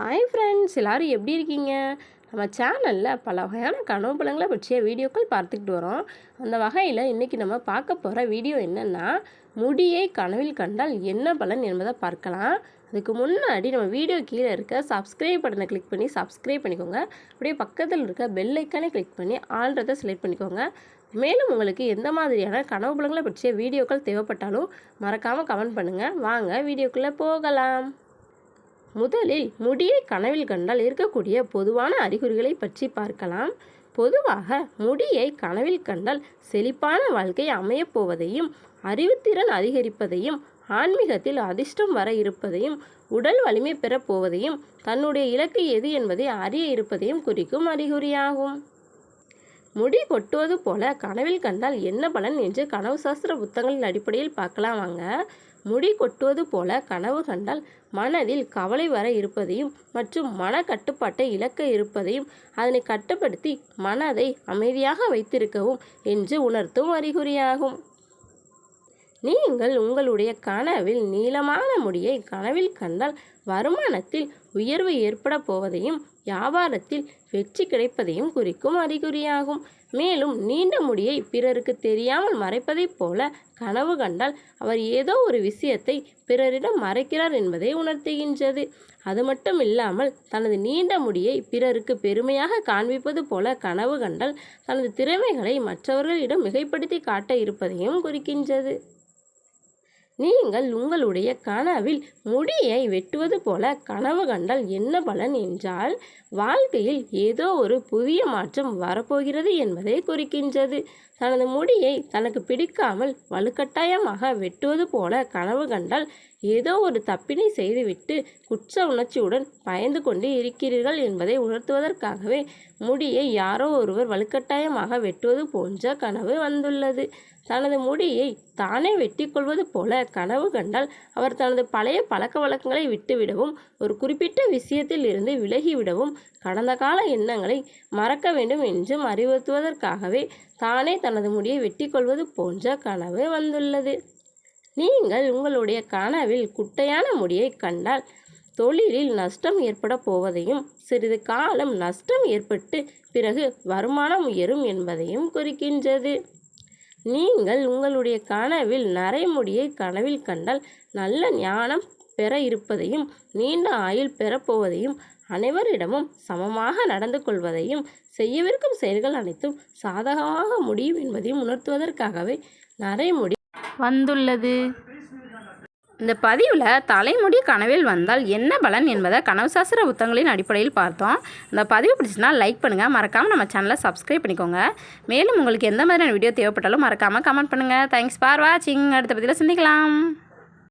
Hi friends எல்லாரும் எப்படி இருக்கீங்க? நம்ம சேனலில் பல வகையான கனவு பழங்களை பற்றிய வீடியோக்கள் பார்த்துக்கிட்டு வரோம். அந்த வகையில் இன்றைக்கி நம்ம பார்க்க போகிற வீடியோ என்னென்னா முடியை கனவில் கண்டால் என்ன பலன் என்பதை பார்க்கலாம். அதுக்கு முன்னாடி நம்ம வீடியோ கீழே இருக்க சப்ஸ்கிரைப் பட்டனை கிளிக் பண்ணி சப்ஸ்கிரைப் பண்ணிக்கோங்க. அப்படியே பக்கத்தில் இருக்க பெல் ஐக்கானை கிளிக் பண்ணி ஆல்றதை செலக்ட் பண்ணிக்கோங்க. மேலும் உங்களுக்கு எந்த மாதிரியான கனவு பலங்களை பற்றிய வீடியோக்கள் தேவைப்பட்டாலும் மறக்காமல் கமெண்ட் பண்ணுங்கள் வாங்க வீடியோக்குள்ளே போகலாம். முதலில் முடியை கனவில் கண்டால் இருக்கக்கூடிய பொதுவான அறிகுறிகளை பற்றி பார்க்கலாம். பொதுவாக முடியை கனவில் கண்டால் செழிப்பான வாழ்க்கை அமையப் போவதையும் அறிவுத்திறன் அதிகரிப்பதையும் ஆன்மீகத்தில் அதிர்ஷ்டம் வர இருப்பதையும் உடல் வலிமை பெறப்போவதையும் தன்னுடைய இலக்கு எது என்பதை அறிய இருப்பதையும் குறிக்கும் அறிகுறியாகும். முடி கொட்டுவது போல கனவில் கண்டால் என்ன பலன் என்று கனவு சாஸ்திர புத்தகங்களின் அடிப்படையில் பார்க்கலாம் வாங்க. முடி கொட்டுவது போல கனவு கண்டால் மனதில் கவலை வர இருப்பதையும் மற்றும் மன கட்டுப்பாட்டை இழக்க இருப்பதையும் அதனை கட்டுப்படுத்தி மனதை அமைதியாக வைத்திருக்கவும் என்று உணர்த்தும் அறிகுறியாகும். நீங்கள் உங்களுடைய கனவில் நீளமான முடியை கனவில் கண்டால் வருமானத்தில் உயர்வு ஏற்பட போவதையும் வியாபாரத்தில் வெற்றி கிடைப்பதையும் குறிக்கும் அறிகுறியாகும். மேலும் நீண்ட முடியை பிறருக்கு தெரியாமல் மறைப்பதைப் போல கனவு கண்டால் அவர் ஏதோ ஒரு விஷயத்தை பிறரிடம் மறைக்கிறார் என்பதை உணர்த்துகின்றது. அது மட்டும் இல்லாமல் தனது நீண்ட முடியை பிறருக்கு பெருமையாக காண்பிப்பது போல கனவு கண்டால் தனது திறமைகளை மற்றவர்களிடம் மிகைப்படுத்தி காட்ட இருப்பதையும் குறிக்கின்றது. நீங்கள் உங்களுடைய கனவில் முடியை வெட்டுவது போல கனவு கண்டால் என்ன பலன் என்றால் வாழ்க்கையில் ஏதோ ஒரு புதிய மாற்றம் வரப்போகிறது என்பதை குறிக்கின்றது. தனது முடியை தனக்கு பிடிக்காமல் வலுக்கட்டாயமாக வெட்டுவது போல கனவு கண்டால் ஏதோ ஒரு தப்பினை செய்துவிட்டு குற்ற உணர்ச்சியுடன் பயந்து கொண்டு இருக்கிறீர்கள் என்பதை உணர்த்துவதற்காகவே முடியை யாரோ ஒருவர் வலுக்கட்டாயமாக வெட்டுவது போன்ற கனவு வந்துள்ளது. தனது முடியை தானே வெட்டி கொள்வது போல கனவு கண்டால் அவர் தனது பழைய பழக்க வழக்கங்களை விட்டுவிடவும் ஒரு குறிப்பிட்ட விஷயத்தில் இருந்து விலகிவிடவும் கடந்த கால எண்ணங்களை மறக்க வேண்டும் என்றும் அறிவுறுத்துவதற்காகவே தானே தனது முடியை வெட்டி கொள்வது போன்ற கனவு வந்துள்ளது. நீங்கள் உங்களுடைய கனவில் குட்டையான முடியை கண்டால் தொழிலில் நஷ்டம் ஏற்பட போவதையும் சிறிது காலம் நஷ்டம் ஏற்பட்டு பிறகு வருமானம் உயரும் என்பதையும் குறிக்கின்றது. நீங்கள் உங்களுடைய கனவில் நரைமுடியை கனவில் கண்டால் நல்ல ஞானம் பெற இருப்பதையும் நீண்ட ஆயுள் பெறப்போவதையும் அனைவரிடமும் சமமாக நடந்து கொள்வதையும் செய்யவிருக்கும் செயல்கள் அனைத்தும் சாதகமாக முடியும் என்பதையும் உணர்த்துவதற்காகவே நரைமுடி வந்துள்ளது. இந்த பதிவில் தலைமுடி கனவில் வந்தால் என்ன பலன் என்பதை கனவு சாஸ்திர புத்தகங்களின் அடிப்படையில் பார்த்தோம். இந்த பதிவு பிடிச்சினா லைக் பண்ணுங்கள் மறக்காமல் நம்ம சேனலை சப்ஸ்கிரைப் பண்ணிக்கோங்க. மேலும் உங்களுக்கு எந்த மாதிரியான வீடியோ தேவைப்பட்டாலும் மறக்காமல் கமெண்ட் பண்ணுங்கள் தேங்க்ஸ் ஃபார் வாட்சிங் அடுத்த பதிவில் சந்திக்கலாம்.